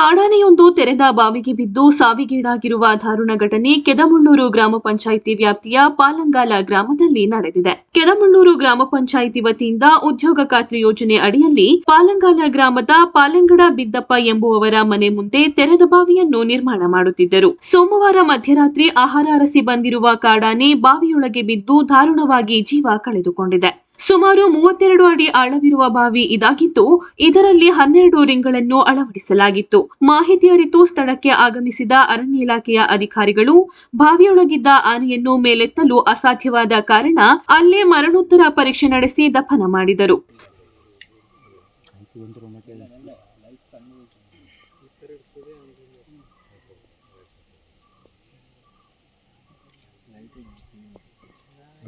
ಕಾಡಾನೆಯೊಂದು ತೆರೆದ ಬಾವಿಗೆ ಬಿದ್ದು ಸಾವಿಗೀಡಾಗಿರುವ ದಾರುಣ ಘಟನೆ ಕೆದಮುಳ್ಳೂರು ಗ್ರಾಮ ಪಂಚಾಯಿತಿ ವ್ಯಾಪ್ತಿಯ ಪಾಲಂಗಾಲ ಗ್ರಾಮದಲ್ಲಿ ನಡೆದಿದೆ. ಕೆದಮುಳ್ಳೂರು ಗ್ರಾಮ ಪಂಚಾಯಿತಿ ವತಿಯಿಂದ ಉದ್ಯೋಗ ಖಾತ್ರಿ ಯೋಜನೆ ಅಡಿಯಲ್ಲಿ ಪಾಲಂಗಾಲ ಗ್ರಾಮದ ಪಾಲಂಗಡ ಬಿದ್ದಪ್ಪ ಎಂಬುವವರ ಮನೆ ಮುಂದೆ ತೆರೆದ ಬಾವಿಯನ್ನು ನಿರ್ಮಾಣ ಮಾಡುತ್ತಿದ್ದರು. ಸೋಮವಾರ ಮಧ್ಯರಾತ್ರಿ ಆಹಾರ ಅರಸಿ ಬಂದಿರುವ ಕಾಡಾನೆ ಬಾವಿಯೊಳಗೆ ಬಿದ್ದು ದಾರುಣವಾಗಿ ಜೀವ ಕಳೆದುಕೊಂಡಿದೆ. ಸುಮಾರು ಮೂವತ್ತೆರಡು ಅಡಿ ಆಳವಿರುವ ಬಾವಿ ಇದಾಗಿದ್ದು, ಇದರಲ್ಲಿ ಹನ್ನೆರಡು ರಿಂಗ್ಗಳನ್ನು ಅಳವಡಿಸಲಾಗಿತ್ತು. ಮಾಹಿತಿ ಅರಿತು ಸ್ಥಳಕ್ಕೆ ಆಗಮಿಸಿದ ಅರಣ್ಯ ಇಲಾಖೆಯ ಅಧಿಕಾರಿಗಳು, ಬಾವಿಯೊಳಗಿದ್ದ ಆನೆಯನ್ನು ಮೇಲೆತ್ತಲು ಅಸಾಧ್ಯವಾದ ಕಾರಣ ಅಲ್ಲೇ ಮರಣೋತ್ತರ ಪರೀಕ್ಷೆ ನಡೆಸಿ ದಫನ ಮಾಡಿದರು.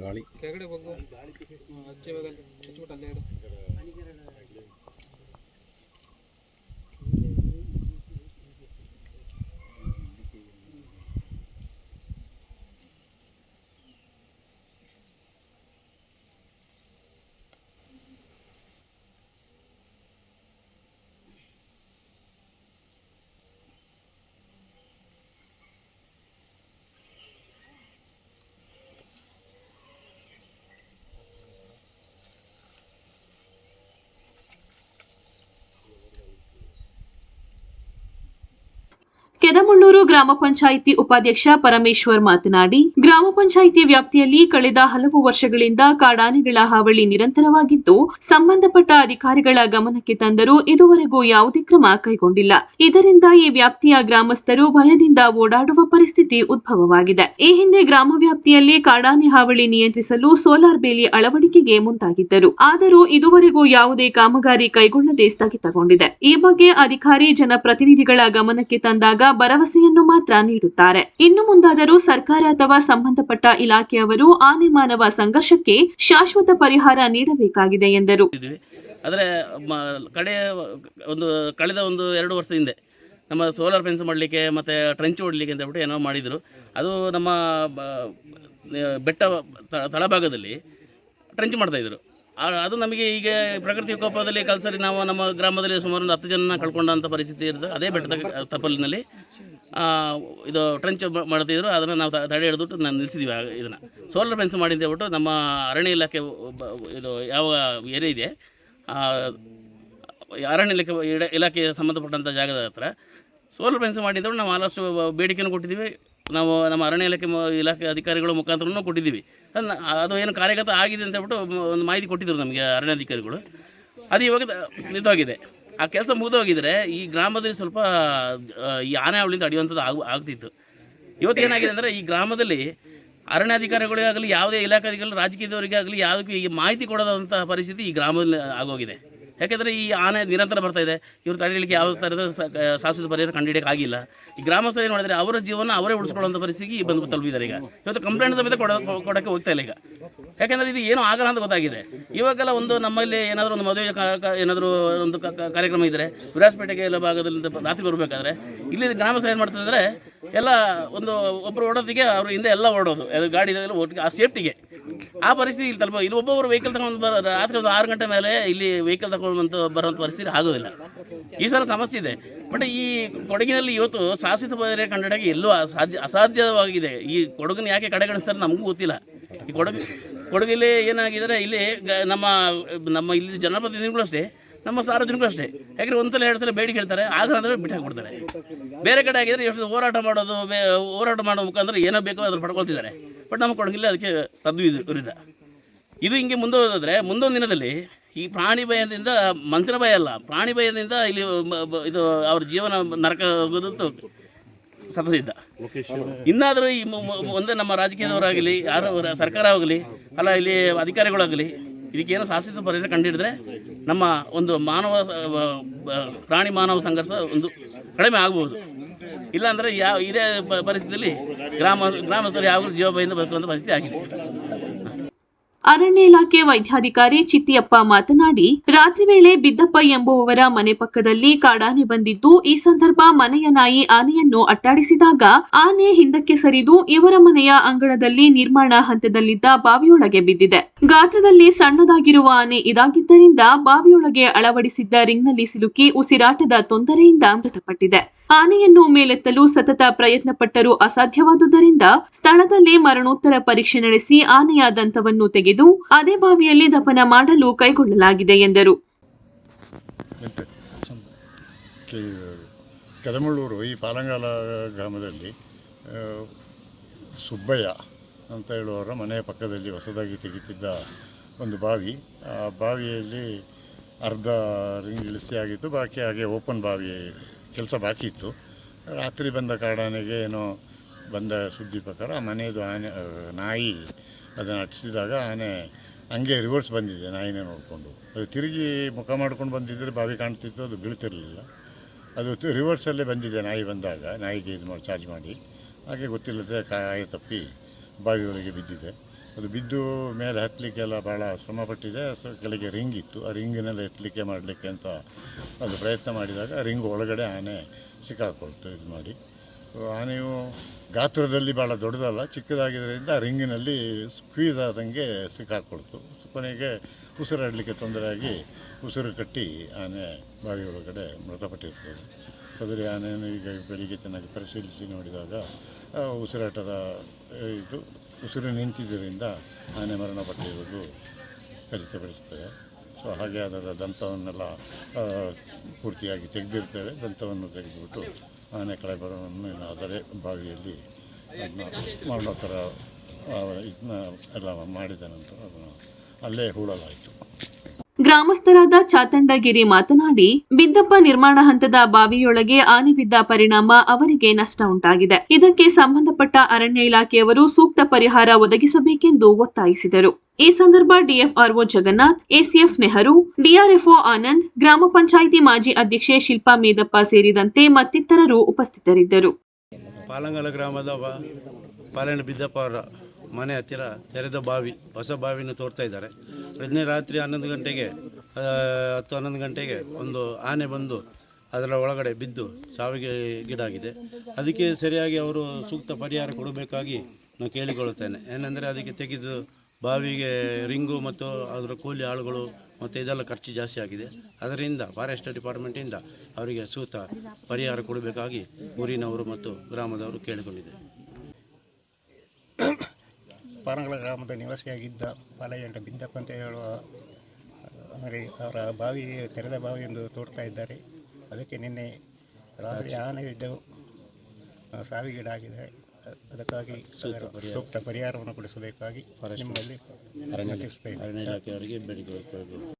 ಗಾಳಿ. ಕೆಳಗಡೆ ಬಂದು ಅಜ್ಜಿ ಇವಾಗ ಅಲ್ಲಿ ಹಚ್ಬಿಟ್ಟು ಅಲ್ಲೇ ಇಡು ಕೆದಮುಳ್ಳೂರು ಗ್ರಾಮ ಪಂಚಾಯಿತಿ ಉಪಾಧ್ಯಕ್ಷ ಪರಮೇಶ್ವರ್ ಮಾತನಾಡಿ, ಗ್ರಾಮ ಪಂಚಾಯಿತಿ ವ್ಯಾಪ್ತಿಯಲ್ಲಿ ಕಳೆದ ಹಲವು ವರ್ಷಗಳಿಂದ ಕಾಡಾನೆಗಳ ಹಾವಳಿ ನಿರಂತರವಾಗಿದ್ದು, ಸಂಬಂಧಪಟ್ಟ ಅಧಿಕಾರಿಗಳ ಗಮನಕ್ಕೆ ತಂದರೂ ಇದುವರೆಗೂ ಯಾವುದೇ ಕ್ರಮ ಕೈಗೊಂಡಿಲ್ಲ. ಇದರಿಂದ ಈ ವ್ಯಾಪ್ತಿಯ ಗ್ರಾಮಸ್ಥರು ಭಯದಿಂದ ಓಡಾಡುವ ಪರಿಸ್ಥಿತಿ ಉದ್ಭವವಾಗಿದೆ. ಈ ಹಿಂದೆ ಗ್ರಾಮ ವ್ಯಾಪ್ತಿಯಲ್ಲಿ ಕಾಡಾನೆ ಹಾವಳಿ ನಿಯಂತ್ರಿಸಲು ಸೋಲಾರ್ ಬೇಲಿ ಅಳವಡಿಕೆಗೆ ಮುಂದಾಗಿದ್ದರು. ಆದರೂ ಇದುವರೆಗೂ ಯಾವುದೇ ಕಾಮಗಾರಿ ಕೈಗೊಳ್ಳದೆ ಸ್ಥಗಿತಗೊಂಡಿದೆ. ಈ ಬಗ್ಗೆ ಅಧಿಕಾರಿ, ಜನಪ್ರತಿನಿಧಿಗಳ ಗಮನಕ್ಕೆ ತಂದಾಗ ಭರವಸೆಯನ್ನು ಮಾತ್ರ ನೀಡುತ್ತಾರೆ. ಇನ್ನು ಮುಂದಾದರೂ ಸರ್ಕಾರ ಅಥವಾ ಸಂಬಂಧಪಟ್ಟ ಇಲಾಖೆಯವರು ಆನೆ ಮಾನವ ಸಂಘರ್ಷಕ್ಕೆ ಶಾಶ್ವತ ಪರಿಹಾರ ನೀಡಬೇಕಾಗಿದೆ ಎಂದರು. ಆದರೆ ಕಡೆ, ಒಂದು, ಕಳೆದ ಒಂದು ಎರಡು ವರ್ಷದ ಹಿಂದೆ ನಮ್ಮ ಸೋಲಾರ್ ಫೆನ್ಸ್ ಮಾಡಲಿಕ್ಕೆ ಮತ್ತು ಟ್ರೆಂಚ್ ಓಡಲಿಕ್ಕೆ ಅಂತ ಹೇಳ್ಬಿಟ್ಟು ಏನೋ ಮಾಡಿದರು. ಅದು ನಮ್ಮ ಬೆಟ್ಟ ತಳಭಾಗದಲ್ಲಿ ಟ್ರೆಂಚ್ ಮಾಡ್ತಾಯಿದ್ರು ಅದು ನಮಗೆ ಈಗ ಪ್ರಕೃತಿ ವಿಕೋಪದಲ್ಲಿ ಕಲ್ಸರಿ ನಾವು ನಮ್ಮ ಗ್ರಾಮದಲ್ಲಿ ಸುಮಾರು ಒಂದು ಹತ್ತು ಜನ ಕಳ್ಕೊಂಡಂಥ ಪರಿಸ್ಥಿತಿ ಇರ್ತದೆ. ಅದೇ ಬೆಟ್ಟದ ತಪ್ಪಲಿನಲ್ಲಿ ಇದು ಟ್ರೆಂಚ್ ಮಾಡ್ತಿದ್ರು. ಅದನ್ನು ನಾವು ತಡೆ ಹಿಡಿದ್ಬಿಟ್ಟು ನಾನು ನಿಲ್ಲಿಸಿದ್ವಿ ಇದನ್ನು. ಸೋಲಾರ್ ಫೆನ್ಸ್ ಮಾಡಿ ಅಂತ ಹೇಳ್ಬಿಟ್ಟು ನಮ್ಮ ಅರಣ್ಯ ಇಲಾಖೆ ಇದು ಯಾವ ಏರಿಯಾ ಇದೆ ಅರಣ್ಯ ಇಲಾಖೆ ಇಲಾಖೆ ಸಂಬಂಧಪಟ್ಟಂಥ ಜಾಗದ ಹತ್ರ ಸೋಲಾರ್ ಫೆನ್ಸ್ ಮಾಡಿದ್ರು ನಾವು ಆಲ್ಮೋಸ್ಟ್ ಬೇಡಿಕೆಯನ್ನು ಕೊಟ್ಟಿದ್ದೀವಿ. ನಾವು ನಮ್ಮ ಅರಣ್ಯ ಇಲಾಖೆ ಇಲಾಖೆ ಅಧಿಕಾರಿಗಳ ಮುಖಾಂತರನೂ ಕೊಟ್ಟಿದ್ದೀವಿ. ಅದು ಏನು ಕಾರ್ಯಗತ ಆಗಿದೆ ಅಂತ ಹೇಳ್ಬಿಟ್ಟು ಒಂದು ಮಾಹಿತಿ ಕೊಟ್ಟಿದ್ದರು ನಮಗೆ ಅರಣ್ಯ ಅಧಿಕಾರಿಗಳು. ಅದು ಇವಾಗ ನಿಂತೋಗಿದೆ ಆ ಕೆಲಸ ಮುಗಿದೋಗಿದ್ರೆ ಈ ಗ್ರಾಮದಲ್ಲಿ ಸ್ವಲ್ಪ ಈ ಆನೆ ಅವಳಿಂದ ಅಡಿಯುವಂಥದ್ದು ಆಗ ಆಗ್ತಿತ್ತು. ಇವತ್ತು ಏನಾಗಿದೆ ಅಂದರೆ ಈ ಗ್ರಾಮದಲ್ಲಿ ಅರಣ್ಯಾಧಿಕಾರಿಗಳಿಗಾಗಲಿ ಆಗಲಿ ಯಾವುದೇ ಇಲಾಖೆ ರಾಜಕೀಯದವರಿಗೆ ಆಗಲಿ ಯಾವುದಕ್ಕೂ ಈ ಮಾಹಿತಿ ಕೊಡೋದಂಥ ಪರಿಸ್ಥಿತಿ ಈ ಗ್ರಾಮದಲ್ಲಿ ಆಗೋಗಿದೆ. ಯಾಕೆಂದರೆ ಈ ಆನೆ ನಿರಂತರ ಬರ್ತಾ ಇದೆ. ಇವ್ರು ತಡೆಯಲಿಕ್ಕೆ ಯಾವ ಥರದ ಶಾಶ್ವತ ಪರಿಹಾರ ಕಂಡುಹಿಡಿಯೋಕೆ ಆಗಿಲ್ಲ. ಈ ಗ್ರಾಮಸ್ಥರು ಏನು ಮಾಡಿದ್ರೆ, ಅವರ ಜೀವನ ಅವರೇ ಉಳಿಸ್ಕೊಳ್ಳುವಂಥ ಪರಿಸ್ಥಿತಿ ಬಂದು ತಲುಪಿದ್ದಾರೆ ಈಗ. ಇವತ್ತು ಕಂಪ್ಲೇಂಟ್ ಸಮೇತ ಕೊಡ ಕೊಡೋಕ್ಕೆ ಹೋಗ್ತಾ ಇಲ್ಲ ಈಗ. ಯಾಕೆಂದರೆ ಇದು ಏನೂ ಆಗಲ್ಲ ಅಂತ ಗೊತ್ತಾಗಿದೆ. ಇವಾಗೆಲ್ಲ ಒಂದು ನಮ್ಮಲ್ಲಿ ಏನಾದರೂ ಒಂದು ಮದುವೆ ಏನಾದರೂ ಒಂದು ಕಾರ್ಯಕ್ರಮ ಇದ್ದರೆ ವಿರಾಜಪೇಟೆಗೆ ಎಲ್ಲ ಭಾಗದಲ್ಲಿ ರಾತ್ರಿ ಬರಬೇಕಾದ್ರೆ, ಇಲ್ಲಿ ಗ್ರಾಮಸ್ಥರು ಏನು ಮಾಡ್ತಾರೆ ಅಂದರೆ ಎಲ್ಲ ಒಂದು ಒಬ್ಬರು ಓಡೋದಿಗೆ ಅವ್ರ ಹಿಂದೆ ಎಲ್ಲ ಓಡೋದು. ಅದು ಗಾಡಿ ಒಟ್ಟಿಗೆ, ಆ ಸೇಫ್ಟಿಗೆ ಆ ಪರಿಸ್ಥಿತಿ ಇಲ್ಲಿ ತಲುಪ ಇಲ್ಲಿ ಒಬ್ಬೊಬ್ಬರು ವೆಹಿಕಲ್ ತಗೊಂಡು ರಾತ್ರಿ ಒಂದು ಆರು ಗಂಟೆ ಮೇಲೆ ಇಲ್ಲಿ ವೆಹಿಕಲ್ ತಗೊಂಡು ಬರುವಂಥ ಪರಿಸ್ಥಿತಿ ಆಗೋದಿಲ್ಲ. ಈ ಸಲ ಸಮಸ್ಯೆ ಇದೆ. ಬಟ್ ಈ ಕೊಡಗಿನಲ್ಲಿ ಇವತ್ತು ಸಾಹಸಿತ ಬರೆ ಕನ್ನಡಕ್ಕೆ ಎಲ್ಲೂ ಅಸಾಧ್ಯ, ಅಸಾಧ್ಯವಾಗಿದೆ. ಈ ಕೊಡಗನ್ನು ಯಾಕೆ ಕಡೆಗಣಿಸ್ತಾರೆ ನಮಗೂ ಗೊತ್ತಿಲ್ಲ. ಈ ಕೊಡಗು ಕೊಡಗಿಲ್ಲಿ ಏನಾಗಿದ್ದಾರೆ, ಇಲ್ಲಿ ನಮ್ಮ ನಮ್ಮ ಇಲ್ಲಿ ಜನಪ್ರತಿನಿಧಿಗಳು ಅಷ್ಟೇ ನಮ್ಮ ಸಾರ್ವಜನಿಕರು ಅಷ್ಟೇ. ಯಾಕಂದರೆ ಒಂದು ಸಲ ಎರಡು ಸಲ ಬೇಡಿಕೆ ಹೇಳ್ತಾರೆ ಆಗ ಅಂದರೆ ಬಿಟ್ಟು ಹಾಕ್ಬಿಡ್ತಾರೆ. ಬೇರೆ ಕಡೆ ಆಗಿದ್ರೆ ಎಷ್ಟು ಹೋರಾಟ ಮಾಡೋದು ಹೋರಾಟ ಮಾಡೋ ಮುಖಾಂತರ ಏನೋ ಬೇಕೋ ಅದ್ರ ಪಡ್ಕೊಳ್ತಿದ್ದಾರೆ. ಬಟ್ ನಮ್ಮ ಕೊಡಗಿಲ್ಲ ಅದಕ್ಕೆ ತದ್ದು ಇದು ವಿರುದ್ಧ ಇದು ಹಿಂಗೆ ಮುಂದುವರೆದ್ರೆ ಮುಂದೊಂದು ದಿನದಲ್ಲಿ ಈ ಪ್ರಾಣಿ ಭಯದಿಂದ ಮನುಷ್ಯನ ಭಯ ಅಲ್ಲ, ಪ್ರಾಣಿ ಭಯದಿಂದ ಇಲ್ಲಿ ಇದು ಅವ್ರ ಜೀವನ ನರಕ ಹೋಗೋದಂತೂ ಸತಸಿದ್ದ ಇನ್ನಾದರೂ ಈ ಒಂದೇ ನಮ್ಮ ರಾಜಕೀಯದವರಾಗಲಿ, ಯಾರು ಸರ್ಕಾರ ಆಗಲಿ, ಅಲ್ಲ ಇಲ್ಲಿ ಅಧಿಕಾರಿಗಳಾಗಲಿ, ಇದಕ್ಕೇನೋ ಶಾಶ್ವತ ಪರಿಹಾರ ಕಂಡುಹಿಡಿದ್ರೆ ನಮ್ಮ ಒಂದು ಮಾನವ ಪ್ರಾಣಿ ಮಾನವ ಸಂಘರ್ಷ ಒಂದು ಕಡಿಮೆ ಆಗ್ಬೋದು. ಇಲ್ಲಾಂದರೆ ಯಾವ, ಇದೇ ಪರಿಸ್ಥಿತಿಯಲ್ಲಿ ಗ್ರಾಮ, ಗ್ರಾಮಸ್ಥರು ಯಾವಾಗಲೂ ಜೀವ ಭಯದಿಂದ ಬದುಕುವಂಥ ಪರಿಸ್ಥಿತಿ ಆಗಿದೆ. ಅರಣ್ಯ ಇಲಾಖೆ ವೈದ್ಯಾಧಿಕಾರಿ ಚಿತ್ತಿಯಪ್ಪ ಮಾತನಾಡಿ, ರಾತ್ರಿ ವೇಳೆ ಬಿದ್ದಪ್ಪ ಎಂಬುವವರ ಮನೆ ಪಕ್ಕದಲ್ಲಿ ಕಾಡಾನೆ ಬಂದಿದ್ದು, ಈ ಸಂದರ್ಭ ಮನೆಯ ನಾಯಿ ಆನೆಯನ್ನು ಅಟ್ಟಾಡಿಸಿದಾಗ ಆನೆ ಹಿಂದಕ್ಕೆ ಸರಿದು ಇವರ ಮನೆಯ ಅಂಗಳದಲ್ಲಿ ನಿರ್ಮಾಣ ಹಂತದಲ್ಲಿದ್ದ ಬಾವಿಯೊಳಗೆ ಬಿದ್ದಿದೆ. ಗಾತ್ರದಲ್ಲಿ ಸಣ್ಣದಾಗಿರುವ ಆನೆ ಇದಾಗಿದ್ದರಿಂದ ಬಾವಿಯೊಳಗೆ ಅಳವಡಿಸಿದ್ದ ರಿಂಗ್ನಲ್ಲಿ ಸಿಲುಕಿ ಉಸಿರಾಟದ ತೊಂದರೆಯಿಂದ ಮೃತಪಟ್ಟಿದೆ. ಆನೆಯನ್ನು ಮೇಲೆತ್ತಲು ಸತತ ಪ್ರಯತ್ನ ಪಟ್ಟರೂ ಅಸಾಧ್ಯವಾದುದರಿಂದ ಸ್ಥಳದಲ್ಲಿ ಮರಣೋತ್ತರ ಪರೀಕ್ಷೆ ನಡೆಸಿ ಆನೆಯ ದಂತವನ್ನು ತೆಗೆದು ಅದೇ ಬಾವಿಯಲ್ಲಿ ದಫನ ಮಾಡಲು ಕೈಗೊಳ್ಳಲಾಗಿದೆ ಎಂದರು. ಕದಮಳ್ಳೂರು ಈ ಪಾಲಂಗಾಲ ಗ್ರಾಮದಲ್ಲಿ ಸುಬ್ಬಯ್ಯ ಅಂತ ಹೇಳುವವರ ಮನೆಯ ಪಕ್ಕದಲ್ಲಿ ಹೊಸದಾಗಿ ತೆಗೆತಿದ್ದ ಒಂದು ಬಾವಿ. ಆ ಬಾವಿಯಲ್ಲಿ ಅರ್ಧ ರಿಂಗ್ ಇಳಿಸಿ ಆಗಿತ್ತು, ಬಾಕಿ ಹಾಗೆ ಓಪನ್ ಬಾವಿ ಕೆಲಸ ಬಾಕಿ ಇತ್ತು. ರಾತ್ರಿ ಬಂದ ಕಾಡಾನೆಗೆ ಏನೋ ಬಂದ ಸುದ್ದಿ ಪ್ರಕಾರ ಮನೆಯದು ಆನೆ ನಾಯಿ ಅದನ್ನು ಹಚ್ಚಿದಾಗ ಆನೆ ಹಂಗೆ ರಿವರ್ಸ್ ಬಂದಿದೆ, ನಾಯಿನೇ ನೋಡಿಕೊಂಡು. ಅದು ತಿರುಗಿ ಮುಖ ಮಾಡ್ಕೊಂಡು ಬಂದಿದ್ದರೆ ಬಾವಿ ಕಾಣ್ತಿತ್ತು, ಅದು ಬೀಳ್ತಿರಲಿಲ್ಲ. ಅದು ರಿವರ್ಸಲ್ಲೇ ಬಂದಿದೆ, ನಾಯಿ ಬಂದಾಗ. ನಾಯಿಗೆ ಇದು ಮಾಡಿ ಚಾರ್ಜ್ ಮಾಡಿ. ಹಾಗೆ ಗೊತ್ತಿಲ್ಲದೆ ಕಾಯ ತಪ್ಪಿ ಬಾವಿಯೊಳಗೆ ಬಿದ್ದಿದೆ. ಅದು ಬಿದ್ದು ಮೇಲೆ ಹತ್ತಲಿಕ್ಕೆಲ್ಲ ಭಾಳ ಶ್ರಮಪಟ್ಟಿದೆ ಸೊ ಕೆಳಗೆ ರಿಂಗ್ ಇತ್ತು. ಆ ರಿಂಗಿನೆಲ್ಲ ಎತ್ತಲಿಕ್ಕೆ ಮಾಡಲಿಕ್ಕೆ ಅಂತ ಅದು ಪ್ರಯತ್ನ ಮಾಡಿದಾಗ ರಿಂಗ್ ಒಳಗಡೆ ಆನೆ ಸಿಕ್ಕಾಕೊಳ್ತು ಇದು ಮಾಡಿ. ಆನೆಯು ಗಾತ್ರದಲ್ಲಿ ಭಾಳ ದೊಡ್ಡದಲ್ಲ, ಚಿಕ್ಕದಾಗಿದ್ದರಿಂದ ರಿಂಗಿನಲ್ಲಿ ಸ್ಕ್ವೀಸ್ ಆದಂಗೆ ಸಿಕ್ಕಾಕೊಳ್ತು. ಕೊನೆಗೆ ಉಸಿರಾಡಲಿಕ್ಕೆ ತೊಂದರೆಯಾಗಿ ಉಸಿರು ಕಟ್ಟಿ ಆನೆ ಬಾವಿ ಒಳಗಡೆ ಮೃತಪಟ್ಟಿರ್ತದೆ ಸದರಿ ಆನೆಯನ್ನು ಈಗ ಬೆಳಿಗ್ಗೆ ಚೆನ್ನಾಗಿ ಪರಿಶೀಲಿಸಿ ನೋಡಿದಾಗ ಉಸಿರಾಟದ ಇದು ಉಸಿರು ನಿಂತಿದ್ದರಿಂದ ಆನೆ ಮರಣಪಟ್ಟಿರೋದು ಖಚಿತಪಡಿಸ್ತೇವೆ ಸೊ ಹಾಗೆ ಅದರ ದಂತವನ್ನೆಲ್ಲ ಪೂರ್ತಿಯಾಗಿ ತೆಗೆದಿರ್ತೇವೆ. ದಂತವನ್ನು ತೆಗೆದುಬಿಟ್ಟು ಆನೆ ಕಳೆಬರವನ್ನು ಅದರೇ ಬಾವಿಯಲ್ಲಿ ಅದನ್ನ ಥರ ಇದನ್ನ ಎಲ್ಲ ಮಾಡಿದ ನಂತರ ಅದನ್ನು ಅಲ್ಲೇ ಹೂಳಲಾಯಿತು. ಗ್ರಾಮಸ್ಥರಾದ ಚಾತಂಡಗಿರಿ ಮಾತನಾಡಿ, ಬಿದ್ದಪ್ಪ ನಿರ್ಮಾಣ ಹಂತದ ಬಾವಿಯೊಳಗೆ ಆನೆ ಬಿದ್ದ ಪರಿಣಾಮ ಅವರಿಗೆ ನಷ್ಟ ಉಂಟಾಗಿದೆ. ಇದಕ್ಕೆ ಸಂಬಂಧಪಟ್ಟ ಅರಣ್ಯ ಇಲಾಖೆಯವರು ಸೂಕ್ತ ಪರಿಹಾರ ಒದಗಿಸಬೇಕೆಂದು ಒತ್ತಾಯಿಸಿದರು. ಈ ಸಂದರ್ಭ DFRO Jagannath, ACF Nehru, DRFO Anand, ಗ್ರಾಮ ಪಂಚಾಯಿತಿ ಮಾಜಿ ಅಧ್ಯಕ್ಷೆ ಶಿಲ್ಪಾ ಮೇದಪ್ಪ ಸೇರಿದಂತೆ ಮತ್ತಿತರರು ಉಪಸ್ಥಿತರಿದ್ದರು. ಪಾಲಂಗಲ ಗ್ರಾಮದ ಪಾಲನ ಬಿದ್ದಪ್ಪ ಮನೆ ಹತ್ತಿರ ತೆರೆದ ಬಾವಿ, ಹೊಸ ಬಾವಿನ ತೋರ್ತಾ ಇದ್ದಾರೆ. ನಿನ್ನೆ ರಾತ್ರಿ ಹನ್ನೊಂದು ಗಂಟೆಗೆ ಹತ್ತು ಹನ್ನೊಂದು ಗಂಟೆಗೆ ಒಂದು ಆನೆ ಬಂದು ಅದರ ಒಳಗಡೆ ಬಿದ್ದು ಸಾವಿಗೆ ಗಿಡಾಗಿದೆ. ಅದಕ್ಕೆ ಸರಿಯಾಗಿ ಅವರು ಸೂಕ್ತ ಪರಿಹಾರ ಕೊಡಬೇಕಾಗಿ ನಾನು ಕೇಳಿಕೊಳ್ಳುತ್ತೇನೆ. ಏನೆಂದರೆ ಅದಕ್ಕೆ ತೆಗೆದು ಬಾವಿಗೆ ರಿಂಗು ಮತ್ತು ಅದರ ಕೂಲಿ ಆಳುಗಳು ಮತ್ತು ಇದೆಲ್ಲ ಖರ್ಚು ಜಾಸ್ತಿ ಆಗಿದೆ. ಅದರಿಂದ ಫಾರೆಸ್ಟ್ ಡಿಪಾರ್ಟ್ಮೆಂಟಿಂದ ಅವರಿಗೆ ಸೂಕ್ತ ಪರಿಹಾರ ಕೊಡಬೇಕಾಗಿ ಊರಿನವರು ಮತ್ತು ಗ್ರಾಮದವರು ಕೇಳಿಕೊಂಡಿದೆ ಪಾರಂಗಳ ಗ್ರಾಮದ ನಿವಾಸಿಯಾಗಿದ್ದ ಪಾಲಯ್ಯಂಟ ಬಿದ್ದಪ್ಪ ಅಂತ ಹೇಳುವ ಅಂದರೆ ಅವರ ಬಾವಿ ತೆರೆದ ಬಾವಿ ಎಂದು ತೋಡ್ತಾ ಇದ್ದಾರೆ. ಅದಕ್ಕೆ ನಿನ್ನೆ ರಾತ್ರಿ ಆನೆ ಬಿದ್ದು ಸಾವಿಗೀಡಾಗಿದೆ. ಅದಕ್ಕಾಗಿ ಸೂಕ್ತ ಪರಿಹಾರವನ್ನು ಕೊಡಿಸಬೇಕಾಗಿ ನಿಮ್ಮಲ್ಲಿ. ಅರಣ್ಯ ಇಲಾಖೆಯವರಿಗೆ ಬೇಡಿಕೆ